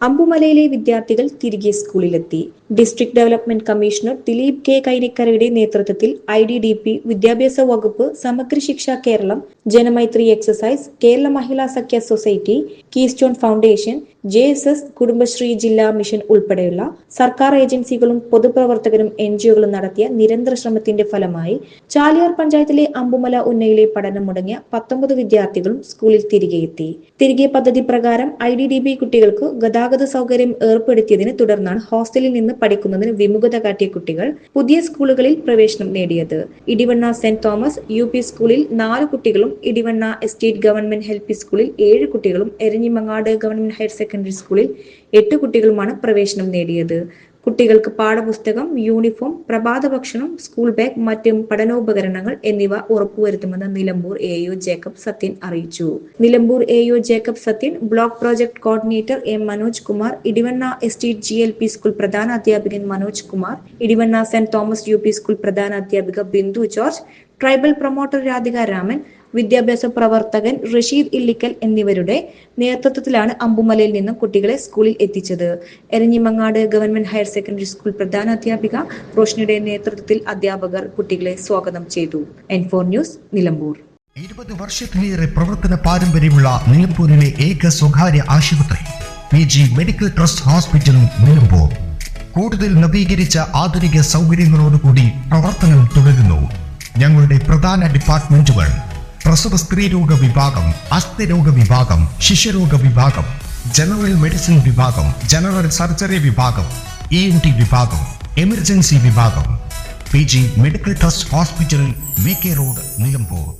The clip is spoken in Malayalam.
അമ്പുമലയിലെ വിദ്യാർത്ഥികൾ തിരികെ സ്കൂളിലെത്തി. District development commissioner Dileep K കൈനിക്കരയുടെ നേതൃത്വത്തിൽ ഐ ഡി ഡി പി വിദ്യാഭ്യാസ വകുപ്പ് Samagra Shiksha Keralam Janamaithri excise Kerala Mahila Sakhya society Keystone foundation J S S Kudumbashree ജില്ലാ മിഷൻ ഉൾപ്പെടെയുള്ള സർക്കാർ ഏജൻസികളും പൊതുപ്രവർത്തകരും എൻ ജിഒകളും നടത്തിയ നിരന്തര ശ്രമത്തിന്റെ ഫലമായി ചാലിയാർ പഞ്ചായത്തിലെ അമ്പുമല ഉന്നയിലെ പഠനം മുടങ്ങിയ പത്തൊമ്പത് വിദ്യാർത്ഥികളും സ്കൂളിൽ തിരികെ എത്തി. തിരികെ പദ്ധതി പ്രകാരം ഐ ഡി ഡി ബി കുട്ടികൾക്ക് ഗതാഗത സൗകര്യം ഏർപ്പെടുത്തിയതിനെ തുടർന്നാണ് ഹോസ്റ്റലിൽ നിന്ന് പഠിക്കുന്നതിന് വിമുഖത കാട്ടിയ കുട്ടികൾ പുതിയ സ്കൂളുകളിൽ പ്രവേശനം നേടിയത്. Edivanna Saint Thomas U P സ്കൂളിൽ നാല് കുട്ടികളും Edivanna estate government L P സ്കൂളിൽ ഏഴ് കുട്ടികളും എരഞ്ഞിമങ്ങാട് ഗവൺമെന്റ് ഹയർ സെക്കൻഡറി സ്കൂളിൽ എട്ട് കുട്ടികളുമാണ് പ്രവേശനം നേടിയത്. കുട്ടികൾക്ക് പാഠപുസ്തകം യൂണിഫോം പ്രഭാത ഭക്ഷണം സ്കൂൾ ബാഗ് മറ്റ് പഠനോപകരണങ്ങൾ എന്നിവ ഉറപ്പുവരുത്തുമെന്ന് Nilambur A U Jacob Sathyan അറിയിച്ചു. Nilambur A U Jacob Sathyan block project coordinator M Manoj Kumar Edivanna estate G L P school പ്രധാന അധ്യാപകൻ Manoj Kumar Edivanna Saint Thomas U P school പ്രധാന അധ്യാപിക Bindu George tribal promoter Radhika Raman വിദ്യാഭ്യാസ പ്രവർത്തകൻ റഷീദ് ഇല്ലിക്കൽ എന്നിവരുടെ നേതൃത്വത്തിലാണ് അമ്പുമലയിൽ നിന്നും കുട്ടികളെ സ്കൂളിൽ എത്തിച്ചത്. Eranhimangad government higher secondary school പ്രധാന അധ്യാപിക റോഷ്നിയുടെ നേതൃത്വത്തിൽ അധ്യാപകർ കുട്ടികളെ സ്വാഗതം ചെയ്തു. N four news Nilambur. ഇരുപത് വർഷത്തിലേറെ പ്രവർത്തന പാരമ്പര്യമുള്ള നിലമ്പൂരിലെ ഏക സ്വകാര്യ ആശുപത്രി P G medical trust hospital Nilambur. കൂടുതൽ നവീകരിച്ച ആധുനിക സൗകര്യങ്ങളോടുകൂടി പ്രവർത്തനം തുടരുന്നു. ഞങ്ങളുടെ പ്രധാന ഡിപ്പാർട്ട്മെന്റുകൾ പ്രസവ സ്ത്രീരോഗ വിഭാഗം അസ്ഥിരോഗ വിഭാഗം ശിശുരോഗ വിഭാഗം ജനറൽ മെഡിസിൻ വിഭാഗം ജനറൽ സർജറി വിഭാഗം ഇ എൻ ടി വിഭാഗം എമർജൻസി വിഭാഗം. P G medical trust hospital V K road Nilambur.